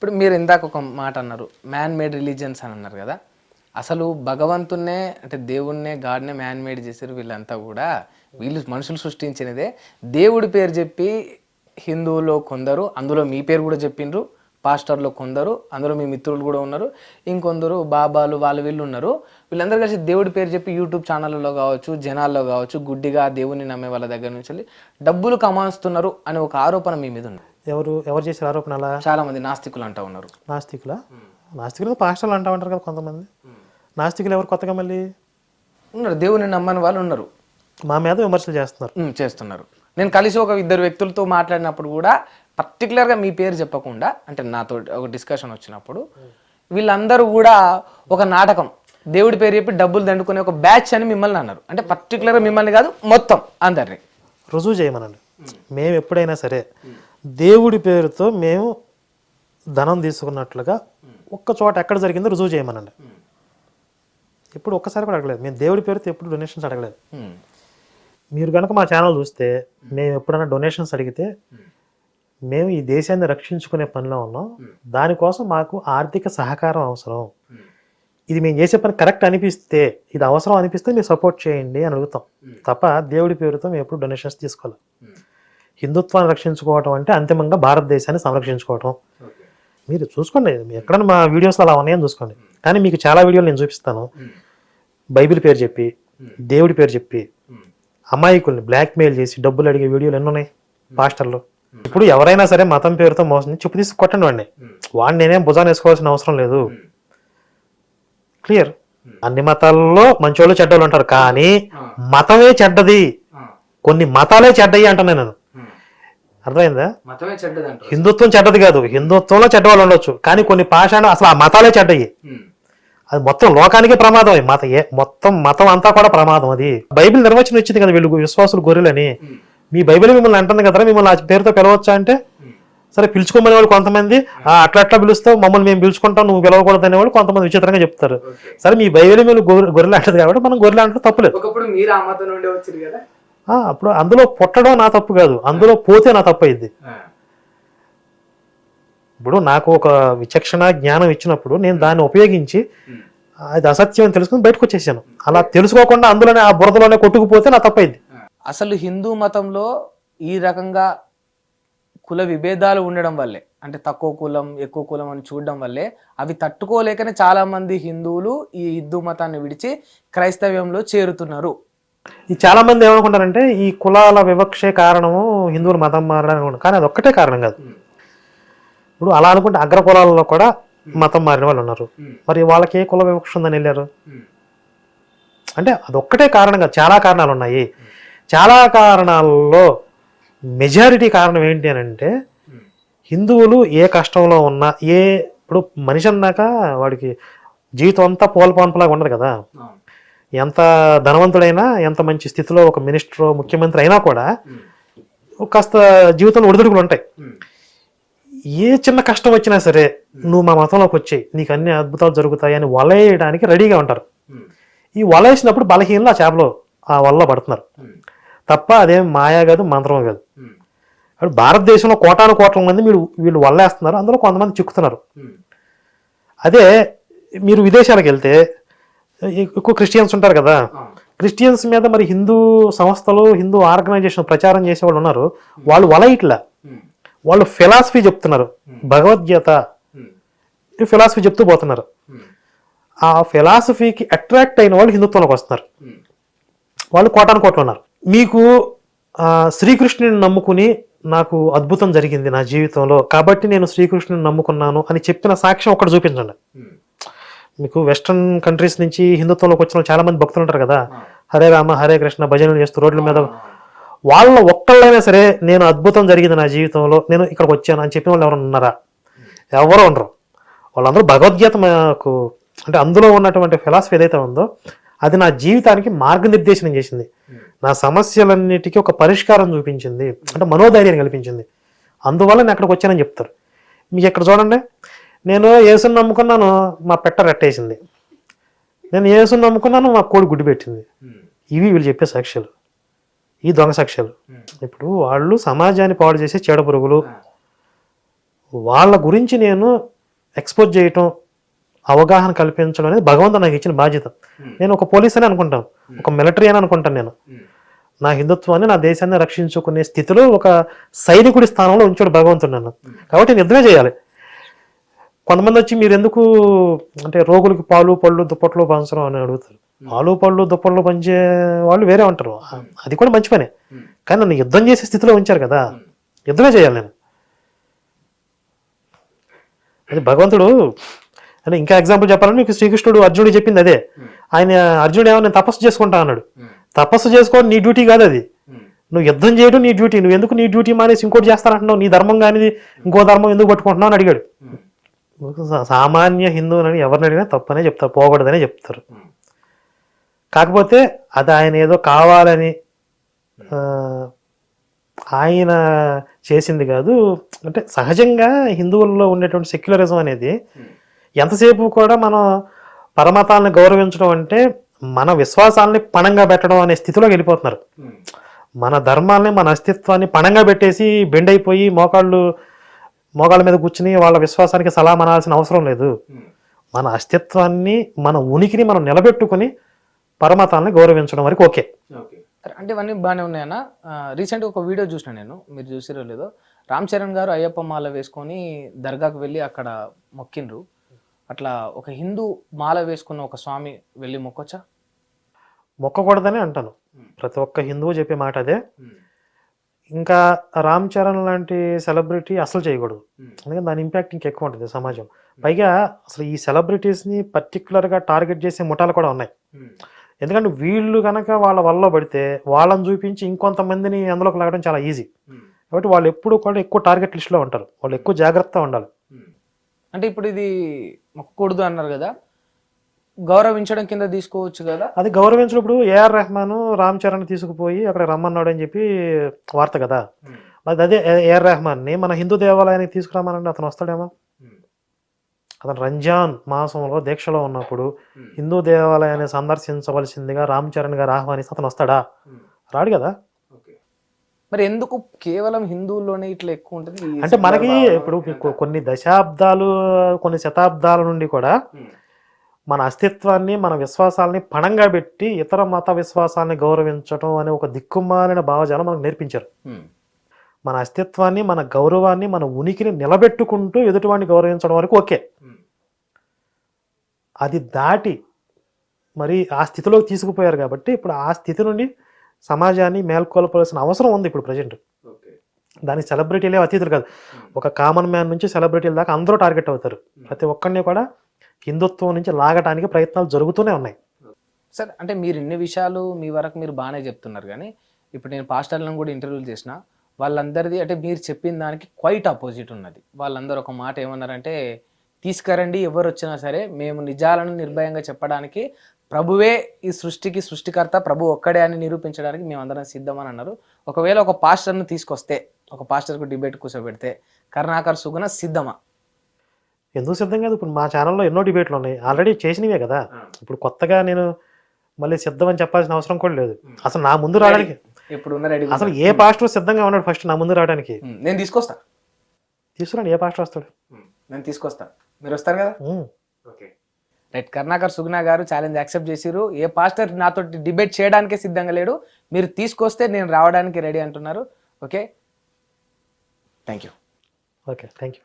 ఇప్పుడు మీరు ఇందాక ఒక మాట అన్నారు మ్యాన్ మేడ్ రిలీజియన్స్ అని అన్నారు కదా. అసలు భగవంతున్నే అంటే దేవుణ్ణే గాడ్నే మ్యాన్ మేడ్ చేశారు వీళ్ళంతా కూడా. వీళ్ళు మనుషులు సృష్టించినదే. దేవుడి పేరు చెప్పి హిందువులో కొందరు అందులో మీ పేరు కూడా చెప్పిండ్రు పాస్టర్లో కొందరు అందులో మీ మిత్రులు కూడా ఉన్నారు ఇంకొందరు బాబాలు వాళ్ళు వీళ్ళు ఉన్నారు. వీళ్ళందరూ కలిసి దేవుడి పేరు చెప్పి యూట్యూబ్ ఛానళ్ళలో కావచ్చు జనాల్లో కావచ్చు గుడ్డిగా దేవుని నమ్మే వాళ్ళ దగ్గర నుంచి డబ్బులు కమాస్తున్నారు అనే ఒక ఆరోపణ మీ మీద ఉంది. ఎవరు ఎవరు చేశారు ఆరోపణ అలా? చాలా మంది నాస్తికులు అంటా ఉన్నారు. నాస్తికులా? నాస్తికులు పాస్టర్లు అంటా ఉంటారు కదా కొంతమంది. నాస్తికులు ఎవరు కొత్తగా మళ్ళీ? ఉన్నారు దేవుని నమ్మని వాళ్ళు ఉన్నారు. మా మీద విమర్శలు చేస్తున్నారు. చేస్తున్నారు. నేను కలిసి ఒక ఇద్దరు వ్యక్తులతో మాట్లాడినప్పుడు కూడా పర్టికులర్గా మీ పేరు చెప్పకుండా అంటే నాతో ఒక డిస్కషన్ వచ్చినప్పుడు వీళ్ళందరూ కూడా ఒక నాటకం దేవుడి పేరు చెప్పి డబ్బులు దండుకునే ఒక బ్యాచ్ అని మిమ్మల్ని అన్నారు. అంటే పర్టికులర్గా మిమ్మల్ని కాదు మొత్తం అందరినీ. రుజువు చేయమనండి. మేము ఎప్పుడైనా సరే దేవుడి పేరుతో మేము ధనం తీసుకున్నట్లుగా ఒక్క చోట ఎక్కడ జరిగిందో రుజువు చేయమనండి. ఎప్పుడు ఒక్కసారి కూడా అడగలేదు. మేము దేవుడి పేరుతో ఎప్పుడు డొనేషన్స్ అడగలేదు. ఉమ్, మీరు కనుక మా ఛానల్ చూస్తే మేము ఎప్పుడైనా డొనేషన్స్ అడిగితే మేము ఈ దేశాన్ని రక్షించుకునే పనిలో ఉన్నాం. దానికోసం మాకు ఆర్థిక సహకారం అవసరం. ఇది మేము చేసే పని కరెక్ట్ అనిపిస్తే ఇది అవసరం అనిపిస్తే మీరు సపోర్ట్ చేయండి అని అడుగుతాం. తప్ప దేవుడి పేరుతో మేము ఎప్పుడు డొనేషన్స్ తీసుకోవాలి హిందుత్వాన్ని రక్షించుకోవటం అంటే అంతిమంగా భారతదేశాన్ని సంరక్షించుకోవటం. మీరు చూసుకోండి మీ ఎక్కడైనా మా వీడియోస్లో అలా ఉన్నాయని చూసుకోండి. కానీ మీకు చాలా వీడియోలు నేను చూపిస్తాను. బైబిల్ పేరు చెప్పి దేవుడి పేరు చెప్పి అమాయకుల్ని బ్లాక్మెయిల్ చేసి డబ్బులు అడిగే వీడియోలు ఎన్ని ఉన్నాయి పాస్టర్లు? ఇప్పుడు ఎవరైనా సరే మతం పేరుతో మోసం చెప్పు తీసి కొట్టండి వాడిని. వాడిని నేనేం భుజాన్ని వేసుకోవాల్సిన అవసరం లేదు. క్లియర్ అన్ని మతాల్లో మంచోళ్ళు చెడ్డోళ్ళు ఉంటారు. కానీ మతమే చెడ్డది. కొన్ని మతాలే చెడ్డయి అంటున్నాను నేను. అర్థమైందా? హిందుత్వం చెడ్డది కాదు. హిందుత్వంలో చెడ్డవాళ్ళు ఉండొచ్చు. కానీ కొన్ని పాషాణ అసలు ఆ మతాలే చెడ్డయి. అది మొత్తం లోకానికి ప్రమాదం మత ఏ మొత్తం మతం అంతా కూడా ప్రమాదం అది. బైబిల్ నిర్వచనం ఇచ్చింది కదా వీళ్ళు విశ్వాసులు గొర్రెలని. మీ బైబిల్ మిమ్మల్ని అంటుంది కదా మిమ్మల్ని ఆ పేరుతో పిలవచ్చా అంటే? సరే పిలుచుకోమనే వాళ్ళు కొంతమంది "ఆ, అట్లా అట్లా పిలుస్తావు మమ్మల్ని మేము పిలుచుకుంటాం నువ్వు పిలవకూడదు అనేవాళ్ళు కొంతమంది విచిత్రంగా చెప్తారు. సరే మీ బైబిల్ గొర్రె గొర్రెలు అంటది కాబట్టి మనం గొర్రెలు అంటే తప్పులేదు అప్పుడు అందులో పుట్టడం నా తప్పు కాదు. అందులో పోతే నా తప్పు అయింది. ఇప్పుడు నాకు ఒక విచక్షణ జ్ఞానం ఇచ్చినప్పుడు నేను దాన్ని ఉపయోగించి అది అసత్యం అని తెలుసుకుని బయటకు వచ్చేసాను. అలా తెలుసుకోకుండా అందులోనే ఆ బురదలోనే కొట్టుకుపోతే నా తప్పైంది అసలు హిందూ మతంలో ఈ రకంగా కుల విభేదాలు ఉండడం వల్లే అంటే తక్కువ కులం ఎక్కువ కులం అని చూడడం వల్లే అవి తట్టుకోలేకనే చాలా మంది హిందువులు ఈ హిందూ మతాన్ని విడిచి క్రైస్తవ్యంలో చేరుతున్నారు. ఈ చాలా మంది ఏమనుకుంటారంటే ఈ కులాల వివక్షే కారణము హిందువులు మతం మారడానికి కానీ అది ఒక్కటే కారణం కాదు. ఇప్పుడు అలా అనుకుంటే అగ్ర కులాలలో కూడా మతం మారిన వాళ్ళు ఉన్నారు. మరి వాళ్ళకి ఏ కుల వివక్ష ఉందని వెళ్ళారు? అంటే అదొక్కటే కారణం కాదు. చాలా కారణాలు ఉన్నాయి. చాలా కారణాల్లో మెజారిటీ కారణం ఏంటి అని అంటే హిందువులు ఏ కష్టంలో ఉన్నా ఏ ఇప్పుడు మనిషి అన్నాక వాడికి జీవితం అంతా పోల్పాన్పులాగా ఉండదు కదా. ఎంత ధనవంతుడైనా ఎంత మంచి స్థితిలో ఒక మినిస్టర్ ముఖ్యమంత్రి అయినా కూడా కాస్త జీవితంలో ఒడిదుడుకులు ఉంటాయి. ఏ చిన్న కష్టం వచ్చినా సరే నువ్వు మా మతంలోకి వచ్చాయి నీకు అన్ని అద్భుతాలు జరుగుతాయి అని వలయడానికి రెడీగా ఉంటారు. ఈ వల వేసినప్పుడు బలహీనలు ఆ చేపలో ఆ వల్ల పడుతున్నారు. తప్ప అదేం మాయా కాదు మంత్రం కాదు. ఇప్పుడు భారతదేశంలో కోటాను కోట్ల మంది మీరు వీళ్ళు వల్లేస్తున్నారు అందులో కొంతమంది చిక్కుతున్నారు. అదే మీరు విదేశాలకు వెళ్తే ఎక్కువ క్రిస్టియన్స్ ఉంటారు కదా. క్రిస్టియన్స్ మీద మరి హిందూ సంస్థలు హిందూ ఆర్గనైజేషన్ ప్రచారం చేసే వాళ్ళు ఉన్నారు వాళ్ళు వల ఇట్లా వాళ్ళు ఫిలాసఫీ చెప్తున్నారు. భగవద్గీత. ఫిలాసఫీ చెప్తూ పోతున్నారు. ఆ ఫిలాసఫీకి అట్రాక్ట్ అయిన వాళ్ళు హిందుత్వంలోకి వస్తున్నారు. వాళ్ళు కోటాను కోట్లు ఉన్నారు. మీకు శ్రీకృష్ణుని నమ్ముకుని నాకు అద్భుతం జరిగింది నా జీవితంలో. కాబట్టి నేను శ్రీకృష్ణుని నమ్ముకున్నాను అని చెప్పిన సాక్ష్యం ఒకటి చూపించండి. మీకు వెస్ట్రన్ కంట్రీస్ నుంచి హిందుత్వంలోకి వచ్చిన చాలా మంది భక్తులు ఉంటారు కదా. హరే రామ హరే కృష్ణ భజనలు చేస్తూ రోడ్ల మీద వాళ్ళ ఒక్కళ్ళైనా సరే నేను అద్భుతం జరిగింది నా జీవితంలో నేను ఇక్కడికి వచ్చాను అని చెప్పిన వాళ్ళు ఎవరైనా ఉన్నారా? ఎవరో ఉండరు. వాళ్ళందరూ భగవద్గీత మాకు అంటే అందులో ఉన్నటువంటి ఫిలాసఫీ ఏదైతే ఉందో అది నా జీవితానికి మార్గనిర్దేశనం చేసింది. నా సమస్యలన్నిటికీ ఒక పరిష్కారం చూపించింది. అంటే మనోధైర్యాన్ని కల్పించింది. అందువల్ల నేను అక్కడికి వచ్చానని చెప్తారు. మీకు ఇక్కడ చూడండి? నేను యేసుని నమ్ముకున్నాను మా పెట్ట రెట్టేసింది. నేను యేసుని నమ్ముకున్నాను మా కోడి గుడ్డు పెట్టింది. ఇవి వీళ్ళు చెప్పే సాక్ష్యాలు. ఈ దొంగ సాక్ష్యాలు. ఇప్పుడు వాళ్ళు సమాజాన్ని పాడు చేసే చెడ పురుగులు. వాళ్ళ గురించి నేను ఎక్స్పోజ్ చేయటం అవగాహన కల్పించడం అనేది భగవంతుడు నాకు ఇచ్చిన బాధ్యత. నేను ఒక పోలీస్ అని అనుకుంటాను. ఒక మిలిటరీ అని అనుకుంటాను నేను. నా హిందుత్వాన్ని నా దేశాన్ని రక్షించుకునే స్థితిలో ఒక సైనికుడి స్థానంలో ఉంచాడు భగవంతుడు నన్ను. కాబట్టి నేను యుద్ధమే చేయాలి. కొంతమంది వచ్చి మీరు ఎందుకు అంటే రోగులకి పాలు పళ్ళు దుప్పట్లు పంచడం అని అడుగుతారు. పాలు పళ్ళు దుప్పట్లు పంచే వాళ్ళు వేరే ఉంటారు అది కూడా మంచి పనే. కానీ నన్ను యుద్ధం చేసే స్థితిలో ఉంచారు కదా. యుద్ధమే చేయాలి నేను. అది భగవంతుడు అంటే ఇంకా ఎగ్జాంపుల్ చెప్పాలంటే మీకు శ్రీకృష్ణుడు అర్జునుడు చెప్పింది అదే. ఆయన అర్జునుడు ఏమో నేను తపస్సు చేసుకుంటా అన్నాడు. తపస్సు చేసుకోవడం నీ డ్యూటీ కాదు అది. నువ్వు యుద్ధం చేయడం నీ డ్యూటీ. నువ్వు ఎందుకు నీ డ్యూటీ మానేసి ఇంకోటి చేస్తానంటున్నావు? నీ ధర్మం కానిది ఇంకో ధర్మం ఎందుకు పట్టుకుంటున్నావు అని అడిగాడు. సామాన్య హిందువులని ఎవరిని అడిగినా తప్పనే చెప్తారు పోకూడదనే చెప్తారు. కాకపోతే అది ఆయన ఏదో కావాలని ఆయన చేసింది కాదు అంటే సహజంగా హిందువుల్లో ఉండేటువంటి సెక్యులరిజం అనేది ఎంతసేపు కూడా మనం పరమతాలను గౌరవించడం అంటే మన విశ్వాసాలని పణంగా పెట్టడం అనే స్థితిలోకి వెళ్ళిపోతున్నారు. మన ధర్మాన్ని మన అస్తిత్వాన్ని పణంగా పెట్టేసి బెండ్ అయిపోయి మోకాళ్ళు మోకాళ్ళ మీద కూర్చుని వాళ్ళ విశ్వాసానికి సలాం అనాల్సిన అవసరం లేదు. మన అస్తిత్వాన్ని మన ఉనికిని మనం నిలబెట్టుకుని పరమతాన్ని గౌరవించడం వరకు ఓకే. అంటే ఇవన్నీ బాగానే ఉన్నాయన్న రీసెంట్గా ఒక వీడియో చూసిన నేను మీరు చూసిరో లేదో. రామ్ చరణ్ గారు అయ్యప్ప మాల వేసుకొని దర్గాకు వెళ్ళి అక్కడ మొక్కిండ్రు. అట్లా ఒక హిందూ మాల వేసుకున్న ఒక స్వామి వెళ్ళి మొక్కొచ్చా? మొక్కకూడదని అంటాను. ప్రతి ఒక్క హిందువు చెప్పే మాట అదే. ఇంకా రామ్ చరణ్ లాంటి సెలబ్రిటీ అసలు చేయకూడదు. అందుకని దాని ఇంపాక్ట్ ఇంకెక్కువ ఉంటుంది సమాజం. పైగా అసలు ఈ సెలబ్రిటీస్ని పర్టికులర్గా టార్గెట్ చేసే ముఠాలు కూడా ఉన్నాయి. ఎందుకంటే వీళ్ళు కనుక వాళ్ళ వల్ల పడితే వాళ్ళని చూపించి ఇంకొంతమందిని అందులోకి లాగడం చాలా ఈజీ. కాబట్టి వాళ్ళు ఎప్పుడు కూడా ఎక్కువ టార్గెట్ లిస్ట్లో ఉంటారు. వాళ్ళు ఎక్కువ జాగ్రత్తగా ఉండాలి. అంటే ఇప్పుడు ఇది మొక్కకూడదు అన్నారు కదా. గౌరవించడం కింద తీసుకోవచ్చు కదా? అది గౌరవించినప్పుడు ఏఆర్ రెహమాన్ రామ్ చరణ్ తీసుకుపోయి అక్కడ రమ్మన్నాడు అని చెప్పి వార్త కదా. మరి అదే ఏ- ఏఆర్ రెహమాన్ని మన హిందూ దేవాలయానికి తీసుకురామనండి అతను వస్తాడేమో. అతను రంజాన్ మాసంలో దీక్షలో ఉన్నప్పుడు హిందూ దేవాలయాన్ని సందర్శించవలసిందిగా రామ్ చరణ్ గారు ఆహ్వానిస్తే అతను వస్తాడా? రాడు కదా. మరి ఎందుకు కేవలం హిందువుల్లోనే ఇట్లా ఎక్కువ ఉంటుంది? అంటే మనకి? ఇప్పుడు కొన్ని దశాబ్దాలు కొన్ని శతాబ్దాల నుండి కూడా మన అస్తిత్వాన్ని మన విశ్వాసాలని పణంగా పెట్టి ఇతర మత విశ్వాసాలని గౌరవించడం అనే ఒక దిక్కుమాలిన భావజాలం మనకు నేర్పించారు. మన అస్తిత్వాన్ని మన గౌరవాన్ని మన ఉనికిని నిలబెట్టుకుంటూ ఎదుటివాడిని గౌరవించడం వరకు ఓకే. అది దాటి మరి ఆ స్థితిలోకి తీసుకుపోయారు కాబట్టి ఇప్పుడు ఆ స్థితి నుండి సమాజాన్ని మేల్కొల్పాల్సిన అవసరం ఉంది ఇప్పుడు ప్రజెంట్. దానికి సెలబ్రిటీలే అతీతులు కాదు. ఒక కామన్ మ్యాన్ నుంచి సెలబ్రిటీల దాకా అందరూ టార్గెట్ అవుతారు. ప్రతి ఒక్కరిని కూడా హిందుత్వం నుంచి లాగటానికి ప్రయత్నాలు జరుగుతూనే ఉన్నాయి. సార్ అంటే మీరు ఇన్ని విషయాలు మీ వరకు మీరు బాగానే చెప్తున్నారు కానీ ఇప్పుడు నేను పాస్టర్లను కూడా ఇంటర్వ్యూలు చేసిన వాళ్ళందరిది అంటే మీరు చెప్పిన దానికి క్వైట్ ఆపోజిట్ ఉన్నది. వాళ్ళందరూ ఒక మాట ఏమన్నారంటే తీసుకురండి ఎవరు వచ్చినా సరే మేము నిజాలను నిర్భయంగా చెప్పడానికి ప్రభువే ఈ సృష్టికి సృష్టికర్త ప్రభు ఒక్కడే అని నిరూపించడానికి మేమందరం సిద్ధమని అన్నారు. ఒకవేళ ఒక పాస్టర్ను తీసుకొస్తే ఒక పాస్టర్కు డిబేట్ కూర్చోబెడితే కరుణాకర్ సుగుణ సిద్ధమా? ఎందుకు సిద్ధం కాదు? ఇప్పుడు మా ఛానల్లో ఎన్నో డిబేట్లు ఉన్నాయి. ఆల్రెడీ చేసినవే కదా. ఇప్పుడు కొత్తగా నేను మళ్ళీ సిద్ధం అని చెప్పాల్సిన అవసరం కూడా లేదు. అసలు నా ముందు రావడానికి ఇప్పుడు అసలు ఏ పాస్టర్ సిద్ధంగా ఉన్నాడు ఫస్ట్ నా ముందు రావడానికి? నేను తీసుకొస్తా. తీసుకురండి ఏ పాస్టర్ వస్తాడు? నేను తీసుకొస్తా. మీరు వస్తారు కదా? ఉమ్. రైట్ కర్ణాకర్ సుగుణ గారు ఛాలెంజ్ యాక్సెప్ట్ చేసిరు ఏ పాస్టర్ నాతో డిబేట్ చేయడానికే సిద్ధంగా లేడు. మీరు తీసుకొస్తే నేను రావడానికి రెడీ అంటున్నారు. Okay? Thank you okay thank you